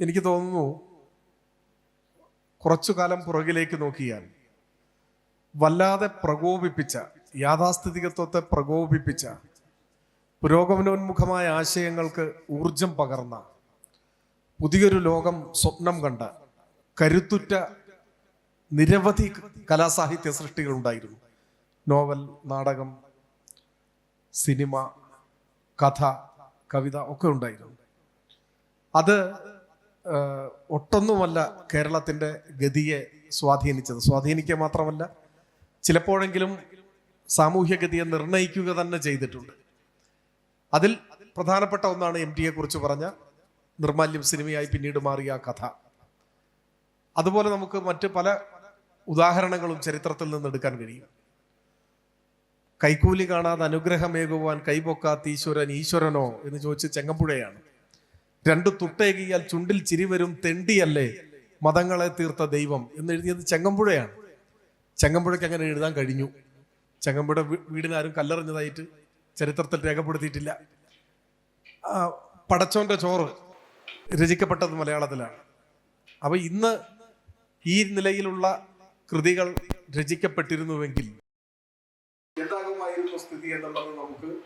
എനിക്ക് തോന്നുന്നു കുറച്ചു കാലം പുറകിലേക്ക് നോക്കിയാൽ വല്ലാതെ പ്രകോപിപ്പിച്ച യാഥാസ്ഥിതികത്വത്തെ പ്രകോപിപ്പിച്ച പുരോഗമനോന്മുഖമായ ആശയങ്ങൾക്ക് ഊർജം പകർന്ന പുതിയൊരു ലോകം സ്വപ്നം കണ്ട കരുത്തുറ്റ നിരവധി കലാസാഹിത്യ സൃഷ്ടികൾ ഉണ്ടായിരുന്നു. നോവൽ നാടകം സിനിമ കഥ കവിത ഒക്കെ ഉണ്ടായിരുന്നു. അത് ഒട്ടൊന്നുമല്ല കേരളത്തിന്റെ ഗതിയെ സ്വാധീനിച്ചത്. സ്വാധീനിക്കുക മാത്രമല്ല ചിലപ്പോഴെങ്കിലും സാമൂഹ്യഗതിയെ നിർണയിക്കുക തന്നെ ചെയ്തിട്ടുണ്ട്. അതിൽ പ്രധാനപ്പെട്ട ഒന്നാണ് എം ടിയെ കുറിച്ച് പറഞ്ഞ നിർമാല്യം സിനിമയായി പിന്നീട് മാറിയ കഥ. അതുപോലെ നമുക്ക് മറ്റ് പല ഉദാഹരണങ്ങളും ചരിത്രത്തിൽ നിന്ന് എടുക്കാൻ കഴിയും. കൈക്കൂലി കാണാതെ അനുഗ്രഹമേകുവാൻ കൈപൊക്കാത്ത ഈശ്വരൻ ഈശ്വരനോ എന്ന് ചോദിച്ച് ചെങ്ങമ്പുഴയാണ്. രണ്ട് തുട്ടേകിയാൽ ചുണ്ടിൽ ചിരി വരും തെണ്ടിയല്ലേ? മതങ്ങളെ തീർത്ത ദൈവം എന്ന് എഴുതിയത് ചെങ്ങമ്പുഴയാണ്. ചെങ്ങമ്പുഴയ്ക്ക് അങ്ങനെ എഴുതാൻ കഴിഞ്ഞു. ചെങ്ങമ്പുഴ വീടിനാരും കല്ലെറിഞ്ഞതായിട്ട് ചരിത്രത്തിൽ രേഖപ്പെടുത്തിയിട്ടില്ല. പടച്ചോന്റെ ചോറ് രചിക്കപ്പെട്ടത് മലയാളത്തിലാണ്. അപ്പൊ ഇന്ന് ഈ നിലയിലുള്ള കൃതികൾ രചിക്കപ്പെട്ടിരുന്നുവെങ്കിൽ സ്ഥിതി എന്നുള്ളത് നമുക്ക്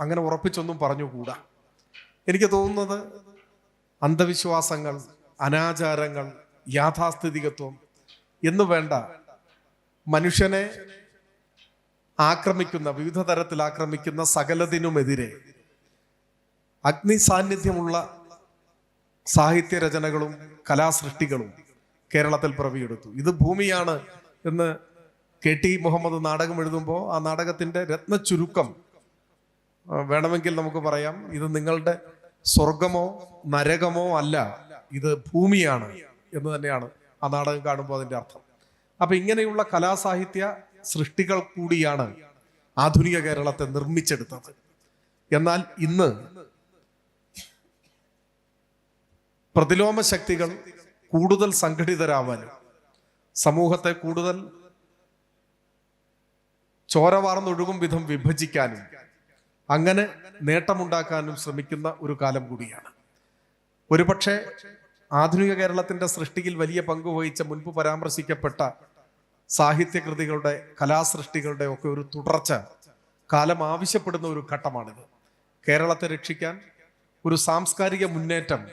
അങ്ങനെ ഉറപ്പിച്ചൊന്നും പറഞ്ഞുകൂടാ. എനിക്ക് തോന്നുന്നത് അന്ധവിശ്വാസങ്ങൾ അനാചാരങ്ങൾ യാഥാസ്ഥിതികത്വം എന്ന് വേണ്ട. മനുഷ്യനെ ആക്രമിക്കുന്ന വിവിധ തരത്തിൽ ആക്രമിക്കുന്ന സകലതിനുമെതിരെ അഗ്നി സാന്നിധ്യമുള്ള സാഹിത്യ രചനകളും കലാസൃഷ്ടികളും കേരളത്തിൽ പിറവിയെടുത്തു ഇത് ഭൂമിയാണ് എന്ന് കെ ടി മുഹമ്മദ് നാടകം എഴുതുമ്പോൾ ആ നാടകത്തിന്റെ രത്നച്ചുരുക്കം ആ, വേണമെങ്കിൽ നമുക്ക് പറയാം ഇത് നിങ്ങളുടെ സ്വർഗമോ നരകമോ അല്ല ഇത് ഭൂമിയാണ് എന്ന് തന്നെയാണ് ആ നാടകം കാണുമ്പോൾ അതിന്റെ അർത്ഥം. അപ്പൊ ഇങ്ങനെയുള്ള കലാസാഹിത്യ സൃഷ്ടികൾ കൂടിയാണ് ആധുനിക കേരളത്തെ നിർമ്മിച്ചെടുത്തത്. എന്നാൽ ഇന്ന് പ്രതിലോമ ശക്തികൾ കൂടുതൽ സംഘടിതരാവാനും സമൂഹത്തെ കൂടുതൽ ചോരവാർന്നൊഴുകും വിധം വിഭജിക്കാനും അങ്ങനെ നേട്ടമുണ്ടാക്കാനും ശ്രമിക്കുന്ന ഒരു കാലം കൂടിയാണ്. ഒരുപക്ഷെ ആധുനിക കേരളത്തിന്റെ സൃഷ്ടിയിൽ വലിയ പങ്ക് വഹിച്ച മുൻപ് പരാമർശിക്കപ്പെട്ട സാഹിത്യകൃതികളുടെ കലാസൃഷ്ടികളുടെ ഒക്കെ ഒരു തുടർച്ച കാലം ആവശ്യപ്പെടുന്ന ഒരു ഘട്ടമാണിത്. കേരളത്തെ രക്ഷിക്കാൻ ഒരു സാംസ്കാരിക മുന്നേറ്റം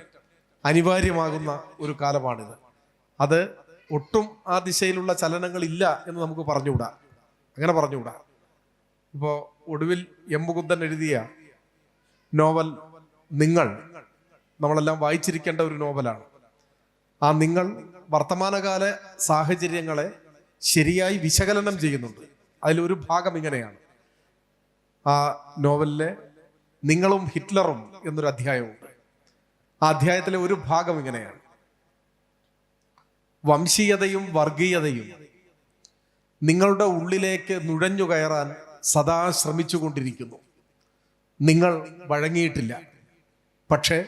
അനിവാര്യമാകുന്ന ഒരു കാലമാണിത്. അത് ഒട്ടും ആ ദിശയിലുള്ള ചലനങ്ങളില്ല എന്ന് നമുക്ക് പറഞ്ഞുകൂടാ? അങ്ങനെ പറഞ്ഞുകൂടാ? ഇപ്പോൾ ഒടുവിൽ എം മുകുന്ദൻ എഴുതിയ നോവൽ നിങ്ങൾ നമ്മളെല്ലാം വായിച്ചിരിക്കേണ്ട ഒരു നോവലാണ്. ആ നിങ്ങൾ വർത്തമാനകാല സാഹചര്യങ്ങളെ ശരിയായി വിശകലനം ചെയ്യുന്നുണ്ട്. അതിലൊരു ഭാഗം ഇങ്ങനെയാണ്. ആ നോവലിലെ നിങ്ങളും ഹിറ്റ്ലറും എന്നൊരു അധ്യായമുണ്ട്. ആ അധ്യായത്തിലെ ഒരു ഭാഗം ഇങ്ങനെയാണ്. വംശീയതയും വർഗീയതയും നിങ്ങളുടെ ഉള്ളിലേക്ക് നുഴഞ്ഞു കയറാൻ സദാ ശ്രമിച്ചു കൊണ്ടിരിക്കുന്നു നിങ്ങൾ വഴങ്ങിയിട്ടില്ല. പക്ഷേ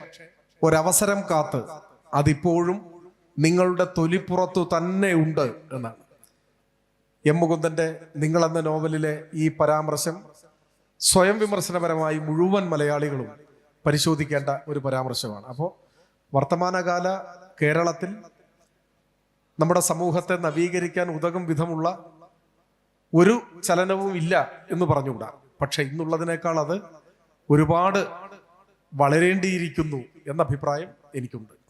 ഒരവസരം കാത്ത് അതിപ്പോഴും നിങ്ങളുടെ തൊലിപ്പുറത്തു തന്നെ ഉണ്ട് എന്നാണ്. എം മുകുന്ദന്റെ നിങ്ങൾ എന്ന നോവലിലെ ഈ പരാമർശം സ്വയം വിമർശനപരമായി മുഴുവൻ മലയാളികളും പരിശോധിക്കേണ്ട ഒരു പരാമർശമാണ്. അപ്പോൾ വർത്തമാനകാല കേരളത്തിൽ നമ്മുടെ സമൂഹത്തെ നവീകരിക്കാൻ ഉതകും വിധമുള്ള ഒരു ചലനവും ഇല്ല എന്ന് പറഞ്ഞുകൂടാ. പക്ഷെ ഇന്നുള്ളതിനേക്കാൾ അത് ഒരുപാട് വളരേണ്ടിയിരിക്കുന്നു എന്ന അഭിപ്രായം എനിക്കുണ്ട്.